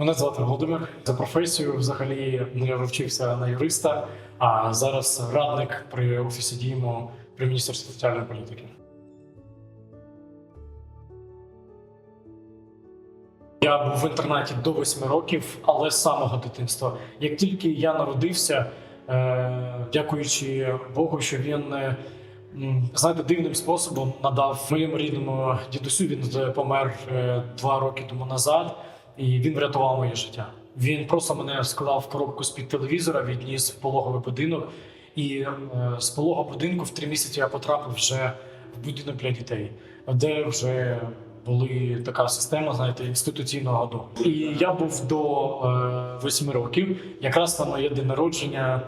Мене звати Володимир. За професією взагалі ну, я вивчився на юриста, а зараз радник при офісі діємо при міністерстві соціальної політики. Я був в інтернаті до 8 років, але з самого дитинства. Як тільки я народився, е, дякуючи Богу, що він е, знаєте, дивним способом надав моєму рідному дідусю. Він помер е, два роки тому назад, і він врятував моє життя. Він просто мене склав в коробку з під телевізора, відніс в пологовий будинок. І е, з пологового будинку в три місяці я потрапив вже в будинок для дітей, де вже були така система, знаєте, інституційного дому. І я був до е, восьми років, якраз на моє день народження.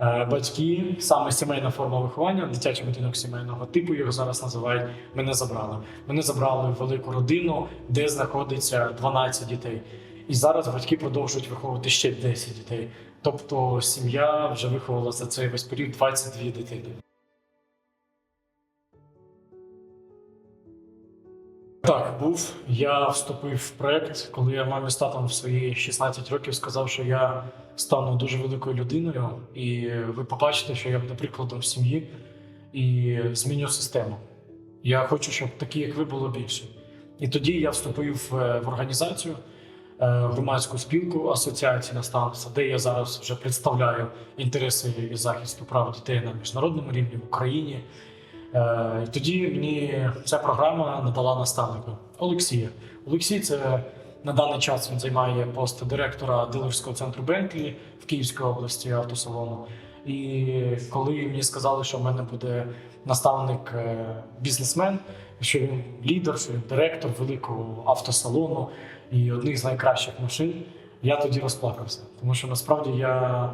Е, Батьки, саме сімейна форма виховання, дитячий будинок сімейного типу його зараз називають. Мене забрали. Мене забрали в велику родину, де знаходиться 12 дітей. І зараз батьки продовжують виховувати ще 10 дітей. Тобто сім'я вже виховала за цей весь період 22 дитини. Так, був. Я вступив в проект, коли я мамі з татом в свої 16 років сказав, що я стану дуже великою людиною, і ви побачите, що я буду прикладом в сім'ї і зміню систему. Я хочу, щоб такі, як ви, було більше. І тоді я вступив е, в організацію е, громадську спілку асоціації наставництва, де я зараз вже представляю інтереси і захисту прав дітей на міжнародному рівні в Україні. Е, І тоді мені ця програма надала наставника Олексія. Олексій це на даний час він займає пост директора дилерського центру Бентлі в Київській області автосалону. І коли мені сказали, що в мене буде наставник е, бізнесмен, що він лідер, що він директор великого автосалону і одних з найкращих машин, я тоді розплакався. Тому що насправді я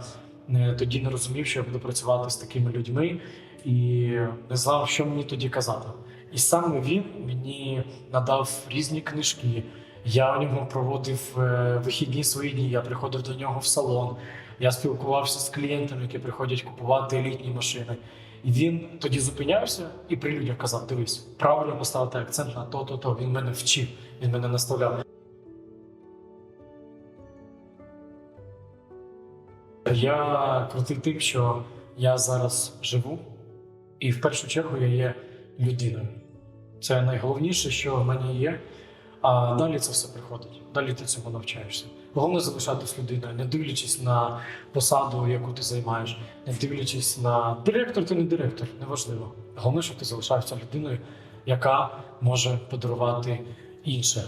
е, тоді не розумів, що я буду працювати з такими людьми і не знав, що мені тоді казати. І саме він мені надав різні книжки. Я у нього проводив е, вихідні свої дні. Я приходив до нього в салон. Я спілкувався з клієнтами, які приходять купувати елітні машини. І він тоді зупинявся і при людях казав: дивись, правильно поставити акцент на то, то, то. Він мене вчив, він мене наставляв. Я крутий тим, що я зараз живу, і в першу чергу я є людиною. Це найголовніше, що в мене є. А далі це все приходить. Далі ти цьому навчаєшся. Головне залишатись людиною, не дивлячись на посаду, яку ти займаєш, не дивлячись на директор, ти не директор, неважливо. Головне, щоб ти залишаєшся людиною, яка може подарувати інше.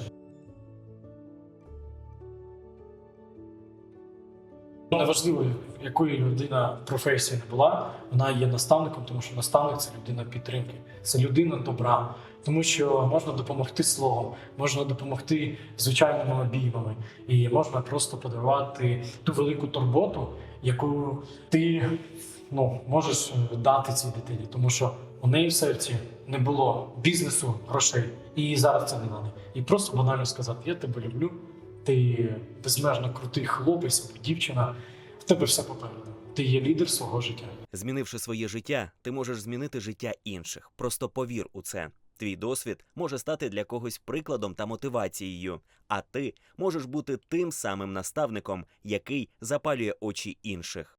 Неважливо, якої людина професії не була, вона є наставником, тому що наставник це людина підтримки, це людина добра, тому що можна допомогти словом, можна допомогти звичайними обіймами, і можна просто подарувати ту велику турботу, яку ти ну, можеш дати цій дитині, тому що у неї в серці не було бізнесу, грошей, і зараз це не надо. І просто банально сказати: Я тебе люблю ти безмежно крутий хлопець або дівчина, в тебе все попереду. Ти є лідер свого життя. Змінивши своє життя, ти можеш змінити життя інших. Просто повір у це. Твій досвід може стати для когось прикладом та мотивацією, а ти можеш бути тим самим наставником, який запалює очі інших.